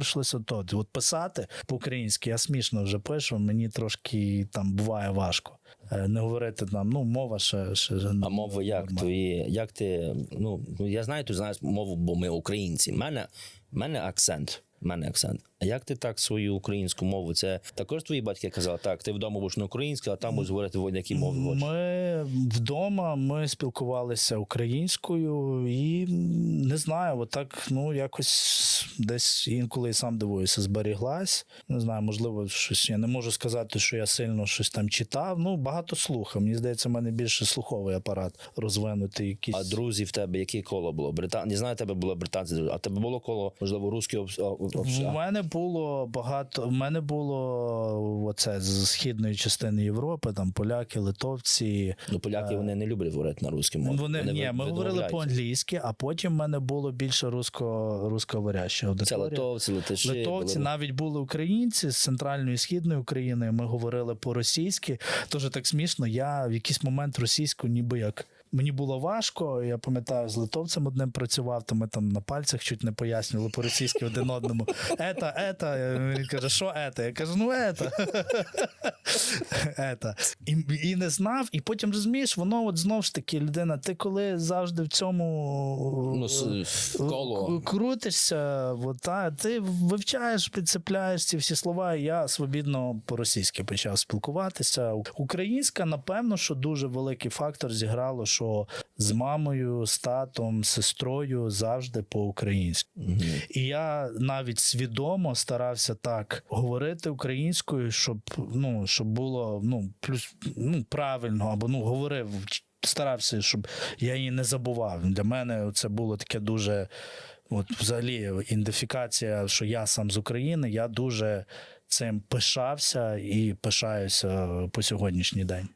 Прийшлося то от писати по-українськи, я смішно вже пишу, мені трошки там буває важко. Е, Не говорити там, ну, мова ще. ще А мова як твої? Як ти? Ну ну, я знаю, ти знаєш мову, бо ми українці. У мене, мене акцент. В мене акцент. А як ти так свою українську мову? Це також твої батьки казали, так, ти вдома будеш на українській, а там будеш говорити в якій мові хочеш. Ми вдома ми спілкувалися українською і не знаю, отак, ну якось десь інколи сам дивуюся, зберіглась. Не знаю, можливо, щось я не можу сказати, що я сильно щось там читав. Ну, багато слухав. Мені здається, в мене більше слуховий апарат розвинутий. Якийсь. А друзі в тебе яке коло було? Британ... Не знаю, тебе було британці, а в тебе було коло, можливо, русські. У мене було багато. У мене було оце з східної частини Європи, там поляки, литовці. Ну, поляки вони не люблять говорити на русській мові. Вони, ні, ми говорили по-англійськи, а потім в мене було більше русско, русскоговоряща Це аудиторія. литовці. Литовці були- навіть були українці з центральної і східної України. Ми говорили по-російськи. Тож так смішно. Я в якийсь момент російську, ніби як. Мені було важко. Я пам'ятаю, з литовцем одним працював, то ми там на пальцях чуть не пояснювали по-російськи один одному. Ета, ета. Він каже, що ета? Я кажу, ну ета. ета. І, і не знав, і потім розумієш, воно от знов ж таки, людина, ти коли завжди в цьому Ну, с- в коло. Крутишся, от, та, ти вивчаєш, підцепляєш ці всі слова. і Я свобідно по-російськи почав спілкуватися. Українська, напевно, що дуже великий фактор зіграло, що з мамою, з татом, з сестрою завжди по-українськи. Мгм. І я навіть свідомо старався так говорити українською, щоб ну щоб було ну плюс ну правильно або ну говорив. Старався, щоб я її не забував. Для мене це було таке дуже, от взагалі, ідентифікація, що я сам з України. Я дуже цим пишався і пишаюся по сьогоднішній день.